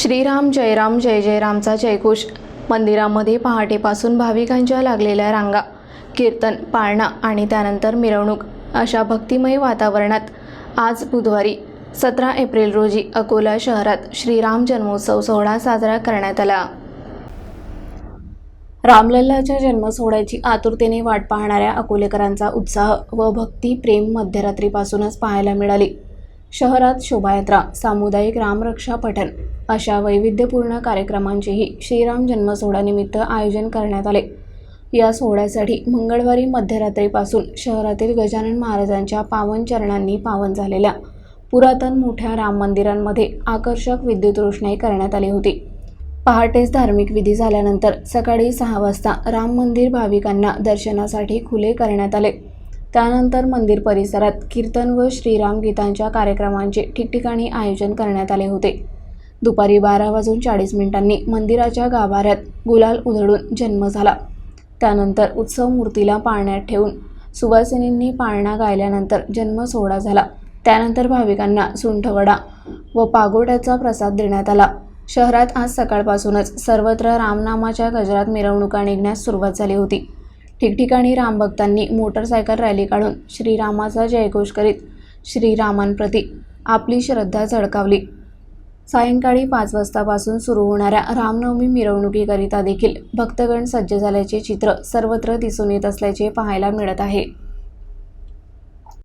श्रीराम जयराम जय जयरामचा जयघोष. मंदिरामध्ये पहाटेपासून भाविकांच्या लागलेल्या रांगा कीर्तन पाळणा आणि त्यानंतर मिरवणूक अशा भक्तिमय वातावरणात आज बुधवारी सतरा एप्रिल रोजी अकोला शहरात श्रीराम जन्मोत्सव सोहळा साजरा करण्यात आला. रामलल्लाच्या जन्मसोहळ्याची आतुरतेने वाट पाहणाऱ्या अकोलेकरांचा उत्साह व भक्ती प्रेम मध्यरात्रीपासूनच पाहायला मिळाली. शहरात शोभायात्रा सामुदायिक रामरक्षा पठण अशा वैविध्यपूर्ण कार्यक्रमांचेही श्रीराम जन्मसोहळ्यानिमित्त आयोजन करण्यात आले. या सोहळ्यासाठी मंगळवारी मध्यरात्रीपासून शहरातील गजानन महाराजांच्या पावन चरणांनी पावन झालेल्या पुरातन मोठ्या राम मंदिरांमध्ये आकर्षक विद्युत रोषणाई करण्यात आली होती. पहाटेच धार्मिक विधी झाल्यानंतर सकाळी सहा वाजता राम मंदिर भाविकांना दर्शनासाठी खुले करण्यात आले. त्यानंतर मंदिर परिसरात कीर्तन व श्रीराम गीतांच्या कार्यक्रमांचे ठिकठिकाणी आयोजन करण्यात आले होते. दुपारी बारा वाजून चाळीस मिनिटांनी मंदिराच्या गाभाऱ्यात गुलाल उधळून जन्म झाला. त्यानंतर उत्सव मूर्तीला पाळण्यात ठेवून सुवासिनींनी पाळणा गायल्यानंतर जन्म सोहळा झाला. त्यानंतर भाविकांना सुंठवडा व पागोट्याचा प्रसाद देण्यात आला. शहरात आज सकाळपासूनच सर्वत्र रामनामाच्या गजरात मिरवणुका निघण्यास सुरुवात झाली होती. ठिकठिकाणी रामभक्तांनी मोटरसायकल रॅली काढून श्रीरामाचा जयघोष करीत श्रीरामांप्रती आपली श्रद्धा झळकावली. सायंकाळी पाच वाजतापासून सुरू होणाऱ्या रामनवमी मिरवणुकीकरिता देखील भक्तगण सज्ज झाल्याचे चित्र सर्वत्र दिसून येत असल्याचे पाहायला मिळत आहे.